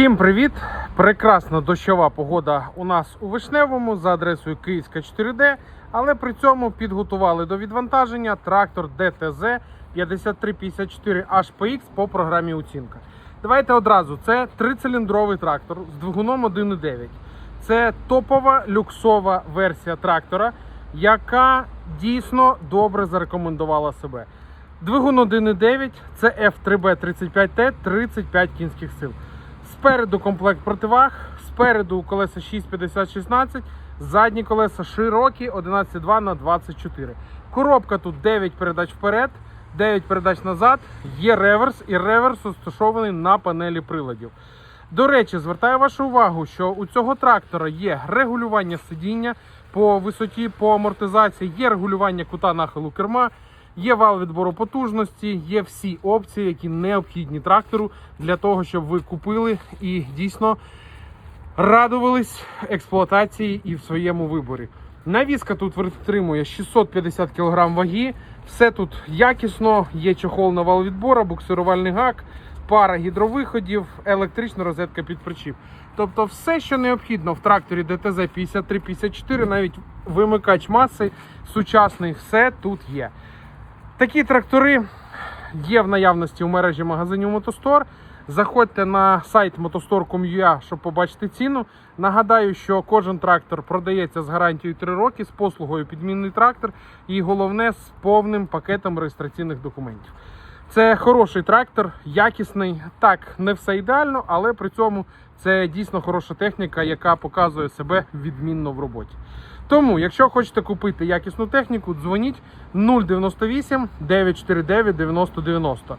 Всім привіт! Прекрасна дощова погода у нас у Вишневому за адресою Київська 4D, але при цьому підготували до відвантаження трактор ДТЗ 5354 HPX по програмі оцінка. Давайте одразу. Це трициліндровий трактор з двигуном 1.9. Це топова люксова версія трактора, яка дійсно добре зарекомендувала себе. Двигун 1.9 це F3B35T 35 кінських сил. Спереду комплект противаг, спереду колеса 650-16, задні колеса широкі 11,2 на 24. Коробка тут 9 передач вперед, 9 передач назад, є реверс і реверс розташований на панелі приладів. До речі, звертаю вашу увагу, що у цього трактора є регулювання сидіння по висоті, по амортизації, є регулювання кута нахилу керма, є вал відбору потужності, є всі опції, які необхідні трактору для того, щоб ви купили і дійсно радувались експлуатації і в своєму виборі. Навіска тут витримує 650 кг ваги. Все тут якісно, є чохол на вал відбора, буксирувальний гак, пара гідровиходів, електрична розетка під причіп. Тобто все, що необхідно в тракторі ДТЗ 5354, навіть вимикач маси сучасний, все тут є. Такі трактори є в наявності у мережі магазинів Мотостор. Заходьте на сайт motostor.com.ua, щоб побачити ціну. Нагадаю, що кожен трактор продається з гарантією 3 роки, з послугою підмінний трактор і головне з повним пакетом реєстраційних документів. Це хороший трактор, якісний. Так, не все ідеально, але при цьому це дійсно хороша техніка, яка показує себе відмінно в роботі. Тому, якщо хочете купити якісну техніку, дзвоніть 098 949 9090.